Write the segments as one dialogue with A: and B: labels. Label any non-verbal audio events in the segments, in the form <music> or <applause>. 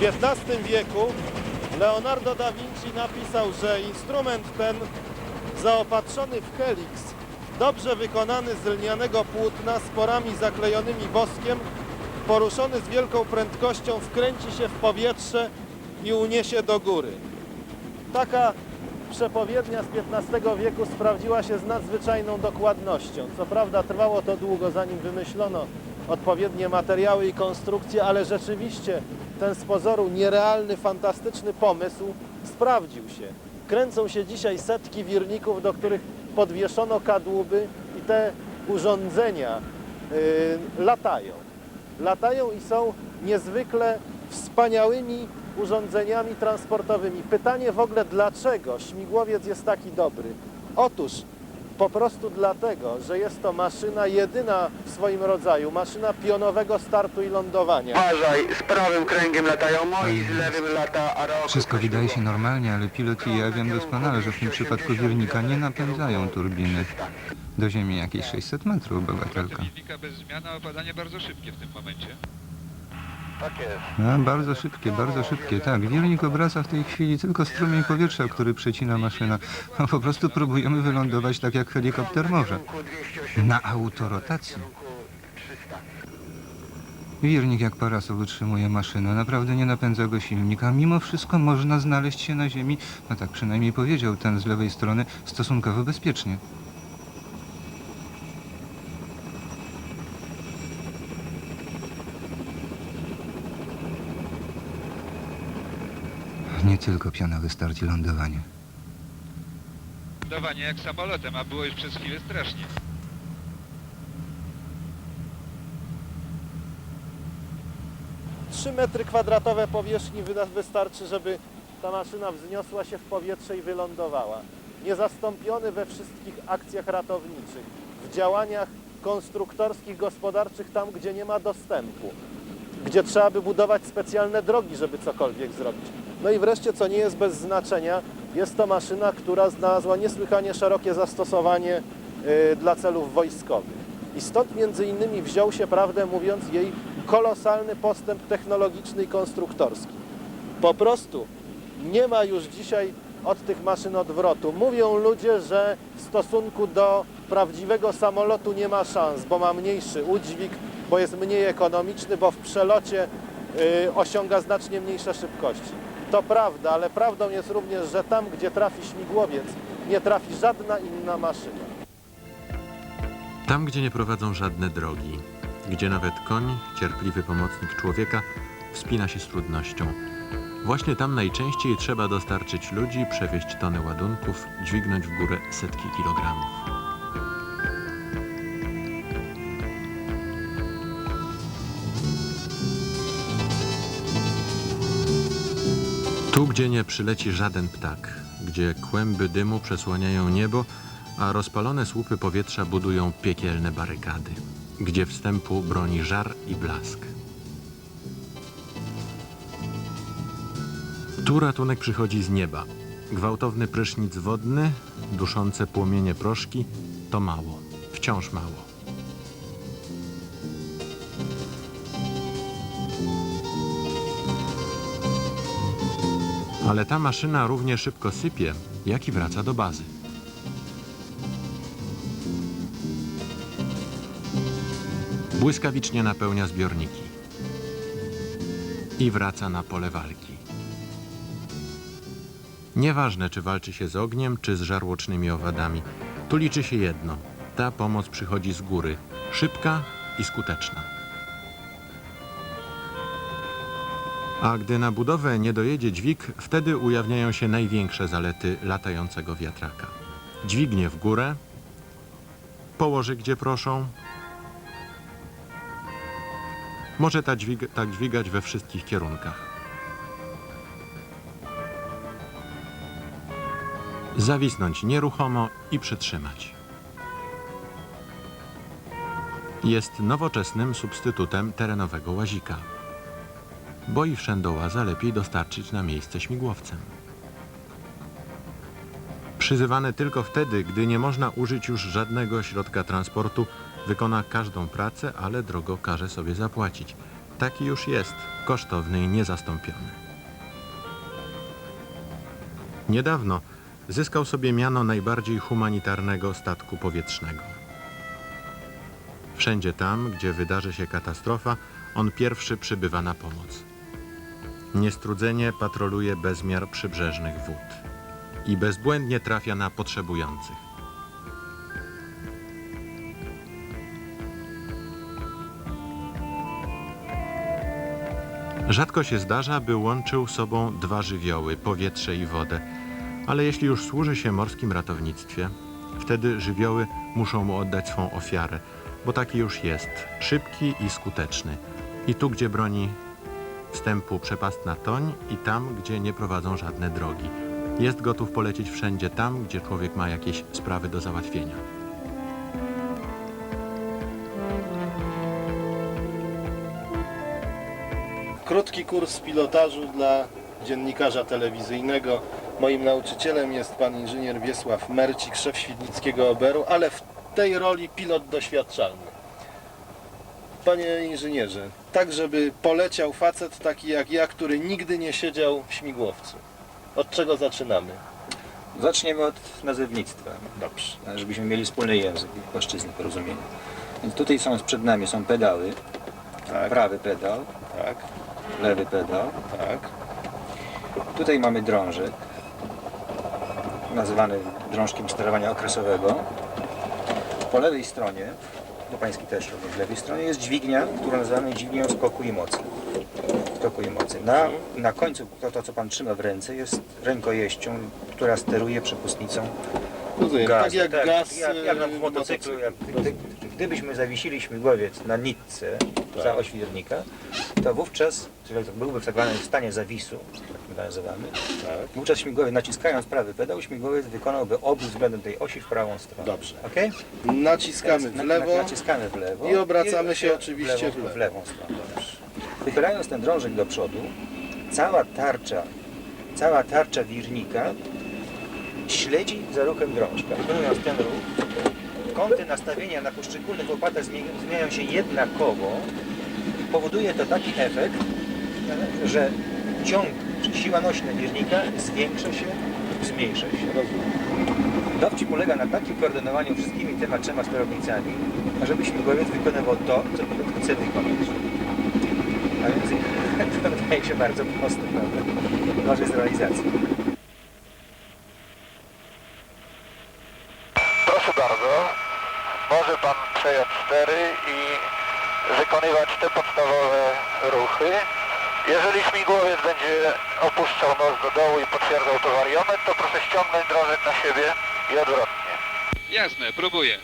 A: W XV wieku Leonardo da Vinci napisał, że instrument ten zaopatrzony w heliks, dobrze wykonany z lnianego płótna z porami zaklejonymi woskiem, poruszony z wielką prędkością wkręci się w powietrze i uniesie do góry. Taka przepowiednia z XV wieku sprawdziła się z nadzwyczajną dokładnością. Co prawda trwało to długo, zanim wymyślono odpowiednie materiały i konstrukcje, ale rzeczywiście ten z pozoru nierealny, fantastyczny pomysł sprawdził się. Kręcą się dzisiaj setki wirników, do których podwieszono kadłuby i te urządzenia yy, latają. Latają i są niezwykle wspaniałymi urządzeniami transportowymi. Pytanie w ogóle dlaczego śmigłowiec jest taki dobry? Otóż po prostu dlatego, że jest to maszyna jedyna w swoim rodzaju, maszyna pionowego startu i lądowania.
B: Uważaj, z prawym kręgiem latają moi, z lewym lata Aroko.
C: Wszystko wydaje się normalnie, ale pilot i ja wiem doskonale, że w tym przypadku wirnika nie napędzają turbiny. Do ziemi jakieś 600 metrów, obywatelka.
D: Silnika bez zmian, a opadanie bardzo szybkie w tym momencie.
B: Tak jest.
C: A, bardzo szybkie, bardzo szybkie, tak. Wirnik obraca w tej chwili tylko strumień powietrza, który przecina maszyna. No, po prostu próbujemy wylądować tak, jak helikopter może. Na autorotacji. Wirnik jak parasol utrzymuje maszynę, naprawdę nie napędza go silnik, a mimo wszystko można znaleźć się na ziemi, no tak przynajmniej powiedział ten z lewej strony, stosunkowo bezpiecznie. Nie tylko pionowy start i lądowanie.
D: Lądowanie jak samolotem, a było już przez chwilę strasznie.
A: Trzy metry kwadratowe powierzchni wyda- wystarczy, żeby ta maszyna wzniosła się w powietrze i wylądowała. Niezastąpiony we wszystkich akcjach ratowniczych, w działaniach konstruktorskich, gospodarczych, tam gdzie nie ma dostępu, gdzie trzeba by budować specjalne drogi, żeby cokolwiek zrobić. No i wreszcie, co nie jest bez znaczenia, jest to maszyna, która znalazła niesłychanie szerokie zastosowanie y, dla celów wojskowych. I stąd między innymi wziął się, prawdę mówiąc, jej kolosalny postęp technologiczny i konstruktorski. Po prostu nie ma już dzisiaj od tych maszyn odwrotu. Mówią ludzie, że w stosunku do prawdziwego samolotu nie ma szans, bo ma mniejszy udźwig, bo jest mniej ekonomiczny, bo w przelocie y, osiąga znacznie mniejsze szybkości. To prawda, ale prawdą jest również, że tam, gdzie trafi śmigłowiec, nie trafi żadna inna maszyna.
E: Tam, gdzie nie prowadzą żadne drogi, gdzie nawet koń, cierpliwy pomocnik człowieka, wspina się z trudnością. Właśnie tam najczęściej trzeba dostarczyć ludzi, przewieźć tony ładunków, dźwignąć w górę setki kilogramów. Tu, gdzie nie przyleci żaden ptak, gdzie kłęby dymu przesłaniają niebo, a rozpalone słupy powietrza budują piekielne barykady, gdzie wstępu broni żar i blask. Tu ratunek przychodzi z nieba. Gwałtowny prysznic wodny, duszące płomienie proszki to mało, wciąż mało. Ale ta maszyna równie szybko sypie, jak i wraca do bazy. Błyskawicznie napełnia zbiorniki i wraca na pole walki. Nieważne, czy walczy się z ogniem, czy z żarłocznymi owadami, tu liczy się jedno: ta pomoc przychodzi z góry, szybka i skuteczna. A gdy na budowę nie dojedzie dźwig, wtedy ujawniają się największe zalety latającego wiatraka. Dźwignie w górę, położy gdzie proszą, może dźwig, tak dźwigać we wszystkich kierunkach. Zawisnąć nieruchomo i przytrzymać. Jest nowoczesnym substytutem terenowego łazika. Bo i wszędołaza lepiej dostarczyć na miejsce śmigłowcem. Przyzywane tylko wtedy, gdy nie można użyć już żadnego środka transportu, wykona każdą pracę, ale drogo każe sobie zapłacić. Taki już jest, kosztowny i niezastąpiony. Niedawno zyskał sobie miano najbardziej humanitarnego statku powietrznego. Wszędzie tam, gdzie wydarzy się katastrofa, on pierwszy przybywa na pomoc. Niestrudzenie patroluje bezmiar przybrzeżnych wód i bezbłędnie trafia na potrzebujących. Rzadko się zdarza, by łączył sobą dwa żywioły, powietrze i wodę, ale jeśli już służy się morskim ratownictwie, wtedy żywioły muszą mu oddać swą ofiarę, bo taki już jest, szybki i skuteczny. I tu, gdzie broni wstępu przepastna toń i tam, gdzie nie prowadzą żadne drogi. Jest gotów polecieć wszędzie tam, gdzie człowiek ma jakieś sprawy do załatwienia.
A: Krótki kurs pilotażu dla dziennikarza telewizyjnego. Moim nauczycielem jest pan inżynier Wiesław Mercik, szef Świdnickiego Oberu, ale w tej roli pilot doświadczalny. Panie inżynierze, tak żeby poleciał facet taki jak ja, który nigdy nie siedział w śmigłowcu. Od czego zaczynamy?
F: Zaczniemy od nazewnictwa,
A: Dobrze.
F: żebyśmy mieli wspólny język i płaszczyznę porozumienia. Więc tutaj są przed nami są pedały.
A: Tak,
F: Prawy pedał,
A: tak,
F: lewy pedał.
A: tak.
F: Tutaj mamy drążek, nazywany drążkiem sterowania okresowego. Po lewej stronie, do pańskiej też również lewej stronie, jest dźwignia, którą nazywamy dźwignią skoku i mocy. Skoku i mocy. Na, na końcu to, to, co pan trzyma w ręce, jest rękojeścią, która steruje przepustnicą
A: Rozumiem. Tak jak
F: tak,
A: gaz
F: jak, jak na
A: e,
F: w motocyklu. Jak, gdy, gdybyśmy zawiesili śmigłowiec na nitce
A: Tak.
F: za oświernika, to wówczas, czyli byłby w tak zwanym stanie zawisu, my nazywamy,
A: Tak.
F: wówczas śmigłowiec naciskając prawy pedał, śmigłowiec wykonałby obrót względem tej osi w prawą stronę.
A: Dobrze.
F: Okay?
A: Naciskamy w lewo.
F: naciskamy w lewo
A: i obracamy się oczywiście
F: w,
A: w
F: lewo,
A: lewo.
F: w lewą stronę. Wychylając ten drążek do przodu, cała tarcza, cała tarcza wirnika śledzi za ruchem drążka. Wykonując ten ruch, kąty nastawienia na poszczególnych łopatach zmie- zmieniają się jednakowo i powoduje to taki efekt, że ciąg siła nośna wirnika zwiększa się lub zmniejsza się. Dowcip polega na takim koordynowaniu wszystkimi tyma trzema sterownicami, ażeby śmigłowiec wykonywał to, co pilot chce wykonać. A więc <laughs> to wydaje się bardzo proste, prawda? Gorzej z realizacji.
B: Proszę bardzo, może pan przejąć stery i wykonywać te podstawowe ruchy. Jeżeli śmigłowiec będzie opuszczał nos do dołu i potwierdzał to wariometr, to proszę ściągnąć drążek na siebie i odwrotnie.
D: Jasne, próbuję.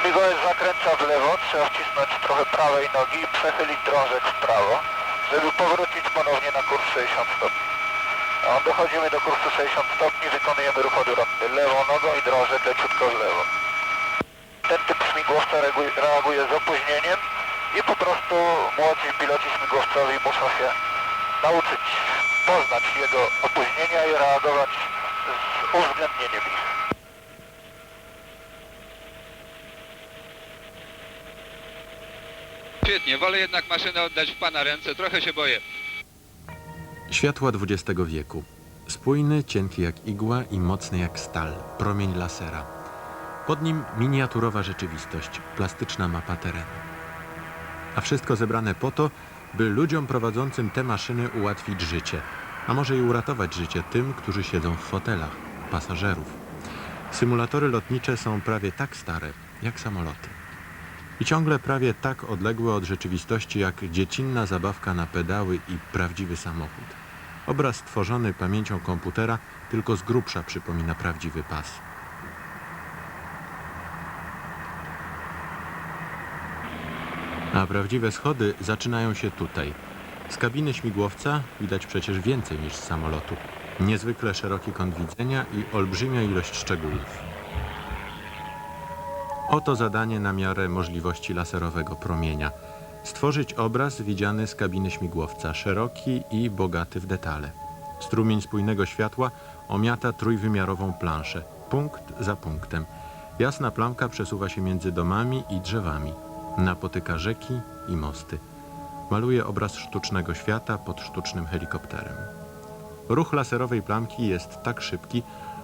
B: Śmigłowiec zakręca w lewo, trzeba wcisnąć trochę prawej nogi i przechylić drążek w prawo, żeby powrócić ponownie na kurs 60 stopni. Dochodzimy do kursu 60 stopni, wykonujemy ruch odwrotny lewą nogą i drążek leciutko w lewo. Ten typ śmigłowca reaguje z opóźnieniem i po prostu młodzi piloci śmigłowcowi muszą się nauczyć poznać jego opóźnienia i reagować z uwzględnieniem ich.
D: Świetnie, wolę jednak maszynę oddać w pana ręce, trochę się boję.
E: Światła XX wieku. Spójny, cienki jak igła i mocny jak stal, promień lasera. Pod nim miniaturowa rzeczywistość, plastyczna mapa terenu. A wszystko zebrane po to, by ludziom prowadzącym te maszyny ułatwić życie, a może i uratować życie tym, którzy siedzą w fotelach, pasażerów. Symulatory lotnicze są prawie tak stare, jak samoloty. I ciągle prawie tak odległe od rzeczywistości, jak dziecinna zabawka na pedały i prawdziwy samochód. Obraz stworzony pamięcią komputera tylko z grubsza przypomina prawdziwy pas. A prawdziwe schody zaczynają się tutaj. Z kabiny śmigłowca widać przecież więcej niż z samolotu. Niezwykle szeroki kąt widzenia i olbrzymia ilość szczegółów. Oto zadanie na miarę możliwości laserowego promienia. Stworzyć obraz widziany z kabiny śmigłowca, szeroki i bogaty w detale. Strumień spójnego światła omiata trójwymiarową planszę, punkt za punktem. Jasna plamka przesuwa się między domami i drzewami. Napotyka rzeki i mosty. Maluje obraz sztucznego świata pod sztucznym helikopterem. Ruch laserowej plamki jest tak szybki,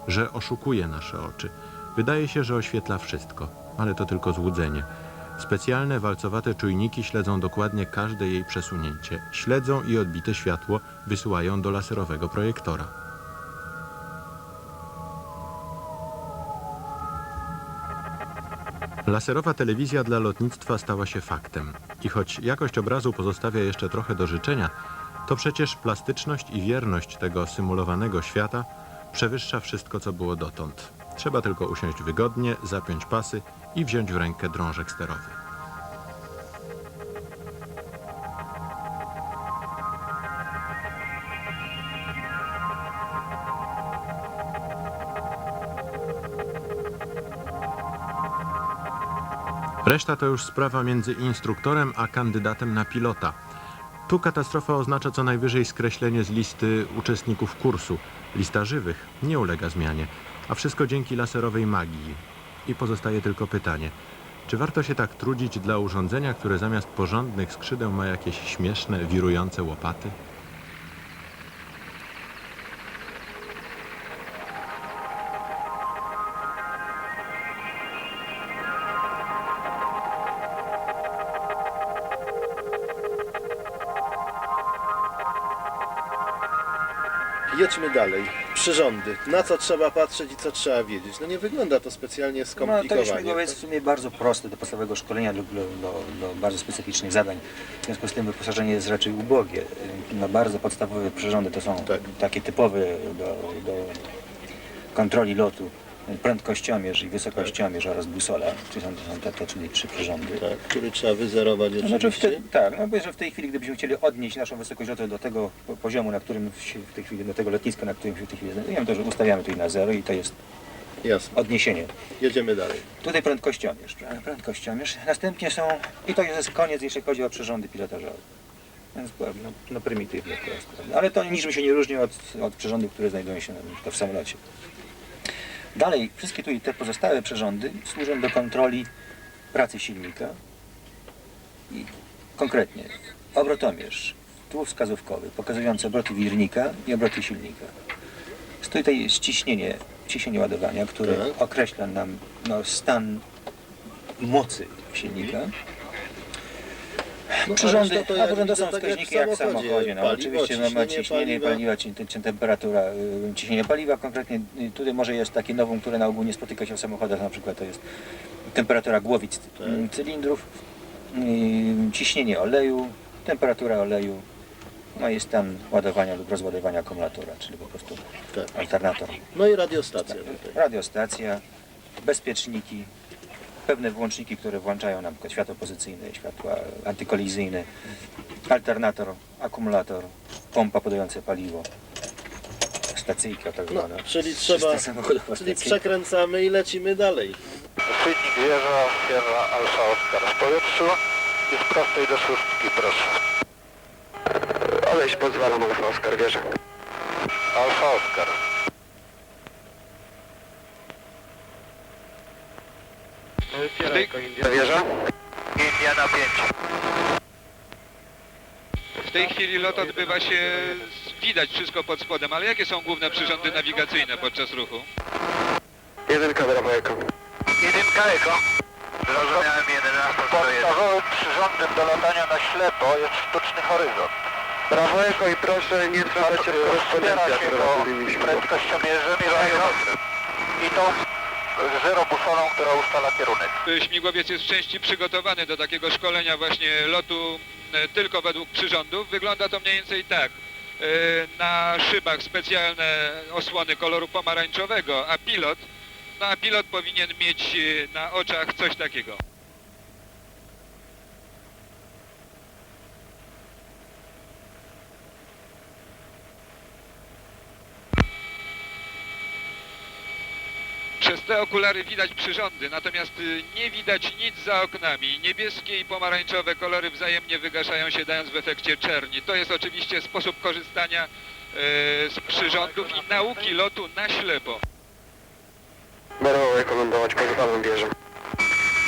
E: że oszukuje nasze oczy. Wydaje się, że oświetla wszystko, ale to tylko złudzenie. Specjalne walcowate czujniki śledzą dokładnie każde jej przesunięcie. Śledzą i odbite światło wysyłają do laserowego projektora. Laserowa telewizja dla lotnictwa stała się faktem. I choć jakość obrazu pozostawia jeszcze trochę do życzenia, to przecież plastyczność i wierność tego symulowanego świata przewyższa wszystko, co było dotąd. Trzeba tylko usiąść wygodnie, zapiąć pasy i wziąć w rękę drążek sterowy. Reszta to już sprawa między instruktorem a kandydatem na pilota. Tu katastrofa oznacza co najwyżej skreślenie z listy uczestników kursu. Lista żywych nie ulega zmianie, a wszystko dzięki laserowej magii. I pozostaje tylko pytanie, czy warto się tak trudzić dla urządzenia, które zamiast porządnych skrzydeł ma jakieś śmieszne, wirujące łopaty?
A: Przyrządy. Na co trzeba patrzeć i co trzeba wiedzieć? No nie wygląda to specjalnie
F: No, to
A: skomplikowanie.
F: jest śmigłowiec w sumie bardzo prosty do podstawowego szkolenia lub do, do, do bardzo specyficznych zadań. W związku z tym wyposażenie jest raczej ubogie. Na bardzo podstawowe przyrządy to są
A: Tak.
F: takie typowe do, do kontroli lotu. Prędkościomierz i wysokościomierz oraz busola, czyli są, są te, te czyli trzy przyrządy.
A: Tak, który trzeba wyzerować
F: To Znaczy w
A: oczywiście.
F: te, tak, no bo że w tej chwili, gdybyśmy chcieli odnieść naszą wysokość lotu do tego po- poziomu, na którym się w tej chwili, do tego lotniska, na którym się w tej chwili znajdujemy, to że ustawiamy tutaj na zero i to jest
A: Jasne.
F: odniesienie.
A: Jedziemy dalej.
F: Tutaj prędkościomierz, prędkościomierz. Następnie są, i to jest koniec, jeśli chodzi o przyrządy pilotażowe. Więc no, no prymitywnie prosto. Ale to niczym się nie różni od, od przyrządów, które znajdują się na w samolocie. Dalej, wszystkie tutaj te pozostałe przyrządy służą do kontroli pracy silnika i konkretnie obrotomierz, tłów wskazówkowy pokazujący obroty wirnika i obroty silnika. Jest Tutaj jest ciśnienie, ładowania, które
A: Tak.
F: określa nam no, stan mocy silnika.
A: No,
F: Przyrządy,
A: ale to
F: a to są
A: tak jak w
F: wskaźniki jak w
A: samochodzie.
F: No, oczywiście no, ma
A: ciśnienie
F: ciśnienie
A: paliwa.
F: paliwa, ci- ci- temperatura, y, ciśnienie paliwa konkretnie. y, Tutaj może jest takie nowum, które na ogół nie spotyka się w samochodach, na przykład to jest temperatura głowic
A: Tak.
F: y, cylindrów, y, ciśnienie oleju, temperatura oleju, no i stan ładowania lub rozładowania akumulatora, czyli po prostu
A: Tak.
F: alternator.
A: No i radiostacja tutaj.
F: Radiostacja, bezpieczniki, pewne włączniki, które włączają nam przykład światło pozycyjne, światła antykolizyjne, alternator, akumulator, pompa podająca paliwo, stacyjka tak
A: No,
F: zwana.
A: czyli
F: Czysta
A: trzeba,
F: samochodowa
A: czyli
F: stacyjka.
A: przekręcamy i lecimy dalej.
B: Silnik wieża, Sierra Alfa Oscar w powietrzu i z prostej do szóstki, proszę.
G: Odejść pozwalam, Alfa Oskar, wierzę.
B: Alfa Oscar.
D: tej-
G: Wieża?
B: Indiana 5.
D: W tej chwili lot odbywa się, widać wszystko pod spodem, ale jakie są główne przyrządy nawigacyjne podczas ruchu?
G: Jedynka brawo eko.
B: Jedynka Eko. Zrozumiałem 11 Podstawowym przyrządem do latania na ślepo jest sztuczny horyzont.
G: Brawo eko i proszę nie wtrącać się w
B: Wspiera
G: korespondencję,
B: się
G: która
B: prędkościomierzem i radiometrem. I tą zero busolą, która ustala kierunek.
D: Śmigłowiec jest w części przygotowany do takiego szkolenia właśnie lotu e, tylko według przyrządów. Wygląda to mniej więcej tak. E, Na szybach specjalne osłony koloru pomarańczowego, a pilot, no a pilot powinien mieć e, na oczach coś takiego. Przez te okulary widać przyrządy, natomiast y, nie widać nic za oknami. Niebieskie i pomarańczowe kolory wzajemnie wygaszają się, dając w efekcie czerni. To jest oczywiście sposób korzystania e, z przyrządów i nauki lotu na ślepo.
G: Brawo, rekomendować pozostałym wieżom.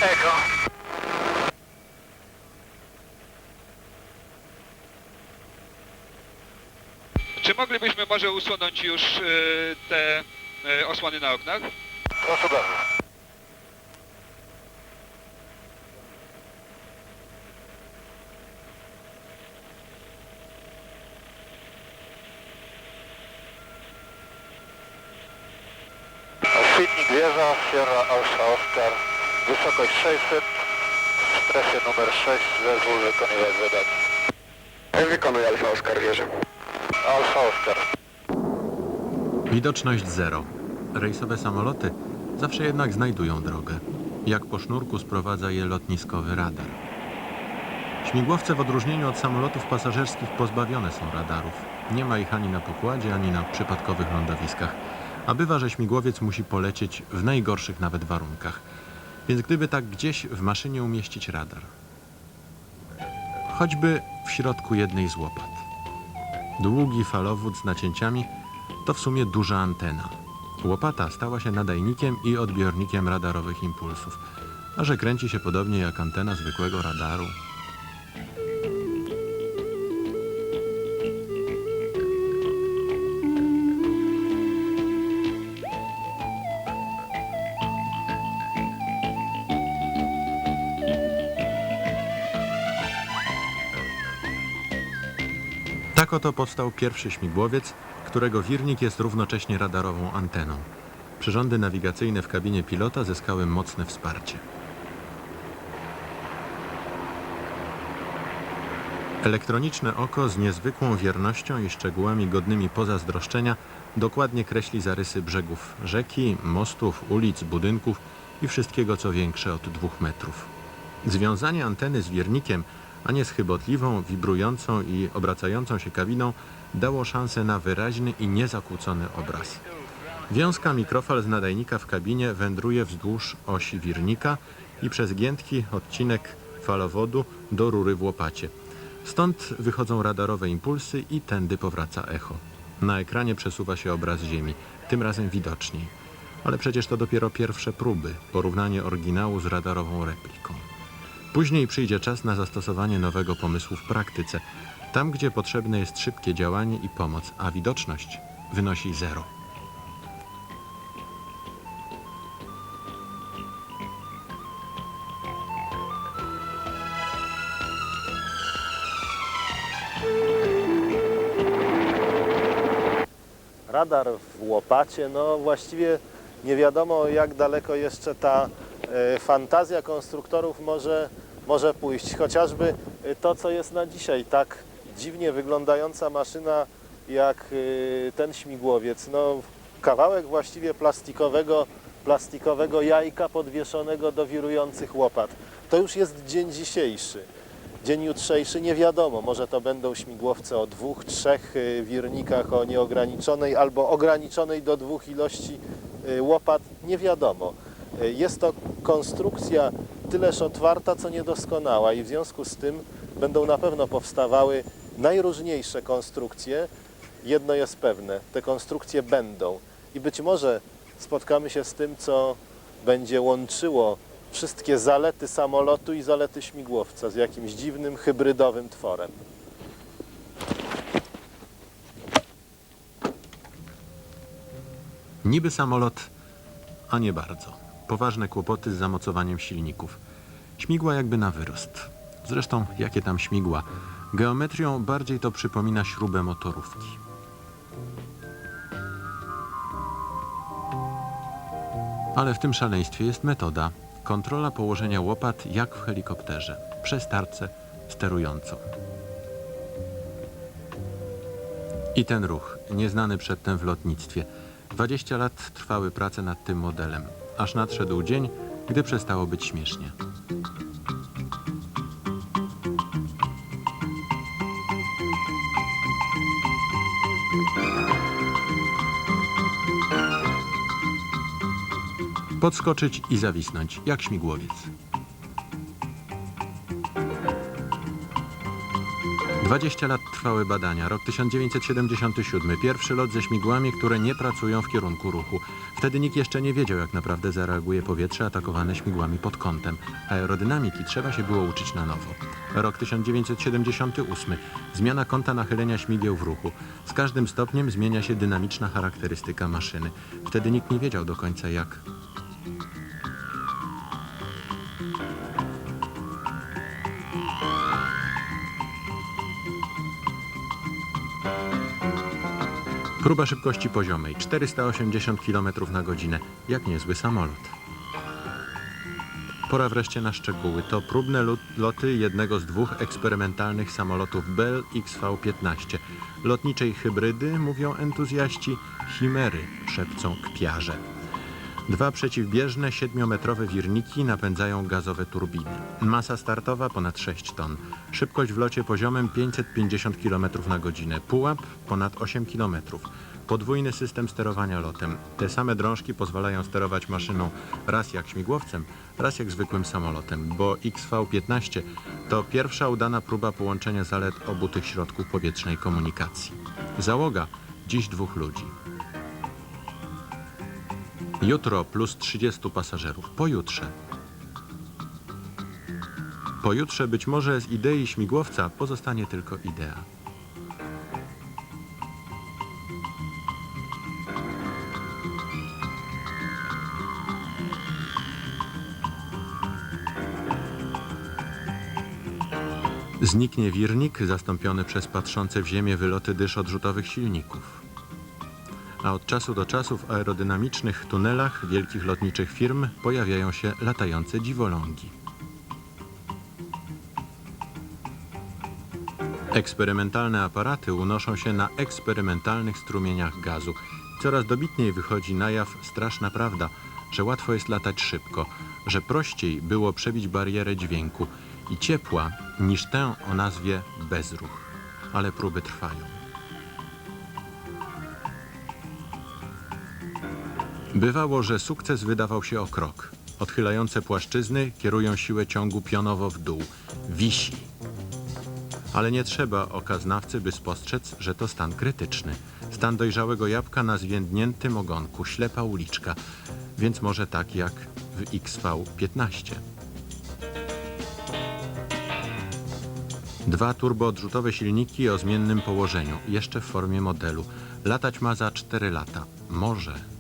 B: Eko.
D: Czy moglibyśmy może usunąć już e, te e, osłony na oknach?
B: Proszę bardzo. Świetnik wieża, Sierra Alfa Oscar, wysokość 600, w strefie numer 6, zezwól wykonywać zadanie.
G: Wykonuj Alfa Oskar wieżę.
B: Alfa Oscar.
E: Widoczność zero. Rejsowe samoloty zawsze jednak znajdują drogę. Jak po sznurku sprowadza je lotniskowy radar. Śmigłowce w odróżnieniu od samolotów pasażerskich pozbawione są radarów. Nie ma ich ani na pokładzie, ani na przypadkowych lądowiskach. A bywa, że śmigłowiec musi polecieć w najgorszych nawet warunkach. Więc gdyby tak gdzieś w maszynie umieścić radar, choćby w środku jednej z łopat. Długi falowód z nacięciami to w sumie duża antena. Łopata stała się nadajnikiem i odbiornikiem radarowych impulsów, a że kręci się podobnie jak antena zwykłego radaru. Tak oto powstał pierwszy śmigłowiec, którego wirnik jest równocześnie radarową anteną. Przyrządy nawigacyjne w kabinie pilota zyskały mocne wsparcie. Elektroniczne oko z niezwykłą wiernością i szczegółami godnymi pozazdroszczenia dokładnie kreśli zarysy brzegów rzeki, mostów, ulic, budynków i wszystkiego co większe od dwóch metrów. Związanie anteny z wiernikiem, a nie z chybotliwą, wibrującą i obracającą się kabiną dało szansę na wyraźny i niezakłócony obraz. Wiązka mikrofal z nadajnika w kabinie wędruje wzdłuż osi wirnika i przez giętki odcinek falowodu do rury w łopacie. Stąd wychodzą radarowe impulsy i tędy powraca echo. Na ekranie przesuwa się obraz Ziemi, tym razem widoczniej. Ale przecież to dopiero pierwsze próby, porównanie oryginału z radarową repliką. Później przyjdzie czas na zastosowanie nowego pomysłu w praktyce, tam gdzie potrzebne jest szybkie działanie i pomoc, a widoczność wynosi zero.
A: radar w łopacie, no właściwie nie wiadomo jak daleko jeszcze ta e, fantazja konstruktorów może, może pójść. Chociażby e, to, co jest na dzisiaj, tak dziwnie wyglądająca maszyna jak e, ten śmigłowiec. No, kawałek właściwie plastikowego, plastikowego jajka podwieszonego do wirujących łopat. To już jest dzień dzisiejszy. Dzień jutrzejszy nie wiadomo, może to będą śmigłowce o dwóch, trzech y, wirnikach o nieograniczonej albo ograniczonej do dwóch ilości y, łopat, nie wiadomo. Y, Jest to konstrukcja tyleż otwarta, co niedoskonała i w związku z tym będą na pewno powstawały najróżniejsze konstrukcje. Jedno jest pewne, te konstrukcje będą i być może spotkamy się z tym, co będzie łączyło wszystkie zalety samolotu i zalety śmigłowca z jakimś dziwnym, hybrydowym tworem.
E: Niby samolot, a nie bardzo. Poważne kłopoty z zamocowaniem silników. Śmigła jakby na wyrost. Zresztą, jakie tam śmigła? Geometrią bardziej to przypomina śrubę motorówki. Ale w tym szaleństwie jest metoda. Kontrola położenia łopat jak w helikopterze, przez tarczę sterującą. I ten ruch, nieznany przedtem w lotnictwie. 20 lat trwały prace nad tym modelem, aż nadszedł dzień, gdy przestało być śmiesznie. Podskoczyć i zawisnąć, jak śmigłowiec. 20 lat trwały badania. Rok 1977. Pierwszy lot ze śmigłami, które nie pracują w kierunku ruchu. Wtedy nikt jeszcze nie wiedział, jak naprawdę zareaguje powietrze atakowane śmigłami pod kątem. Aerodynamiki trzeba się było uczyć na nowo. Rok 1978. Zmiana kąta nachylenia śmigieł w ruchu. Z każdym stopniem zmienia się dynamiczna charakterystyka maszyny. Wtedy nikt nie wiedział do końca jak. Próba szybkości poziomej 480 km na godzinę, jak niezły samolot. Pora wreszcie na szczegóły. To próbne lot- loty jednego z dwóch eksperymentalnych samolotów Bell XV-15. Lotniczej hybrydy, mówią entuzjaści, chimery, szepcą kpiarze. Dwa przeciwbieżne, siedmiometrowe wirniki napędzają gazowe turbiny. Masa startowa ponad 6 ton. Szybkość w locie poziomem 550 km na godzinę. Pułap ponad 8 km. Podwójny system sterowania lotem. Te same drążki pozwalają sterować maszyną raz jak śmigłowcem, raz jak zwykłym samolotem, bo XV-15 to pierwsza udana próba połączenia zalet obu tych środków powietrznej komunikacji. Załoga dziś dwóch ludzi. Jutro plus 30 pasażerów. Pojutrze. Pojutrze być może z idei śmigłowca pozostanie tylko idea. Zniknie wirnik zastąpiony przez patrzące w ziemię wyloty dysz odrzutowych silników a od czasu do czasu w aerodynamicznych tunelach wielkich lotniczych firm pojawiają się latające dziwolągi. Eksperymentalne aparaty unoszą się na eksperymentalnych strumieniach gazu. Coraz dobitniej wychodzi na jaw straszna prawda, że łatwo jest latać szybko, że prościej było przebić barierę dźwięku i ciepła niż tę o nazwie bezruch. Ale próby trwają. Bywało, że sukces wydawał się o krok. Odchylające płaszczyzny kierują siłę ciągu pionowo w dół. Wisi. Ale nie trzeba oka znawcy, by spostrzec, że to stan krytyczny. Stan dojrzałego jabłka na zwiędniętym ogonku, ślepa uliczka, więc może tak jak w XV-15. Dwa turboodrzutowe silniki o zmiennym położeniu, jeszcze w formie modelu. Latać ma za 4 lata. Może.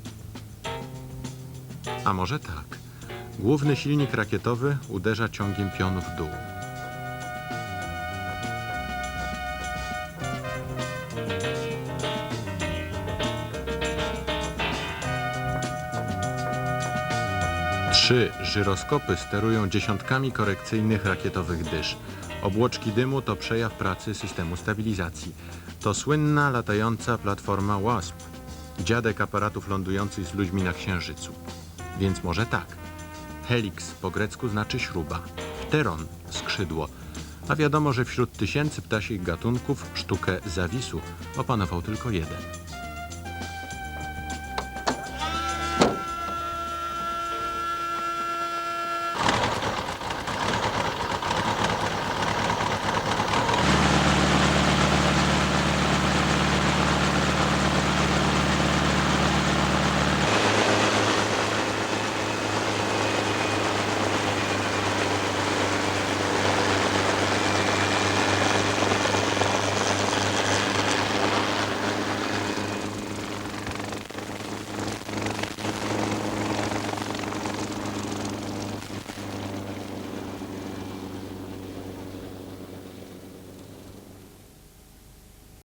E: A może tak. Główny silnik rakietowy uderza ciągiem pionu w dół. Trzy żyroskopy sterują dziesiątkami korekcyjnych rakietowych dysz. Obłoczki dymu to przejaw pracy systemu stabilizacji. To słynna latająca platforma WASP, dziadek aparatów lądujących z ludźmi na Księżycu. Więc może tak. Helix po grecku znaczy śruba, pteron skrzydło, a wiadomo, że wśród tysięcy ptasich gatunków sztukę zawisu opanował tylko jeden.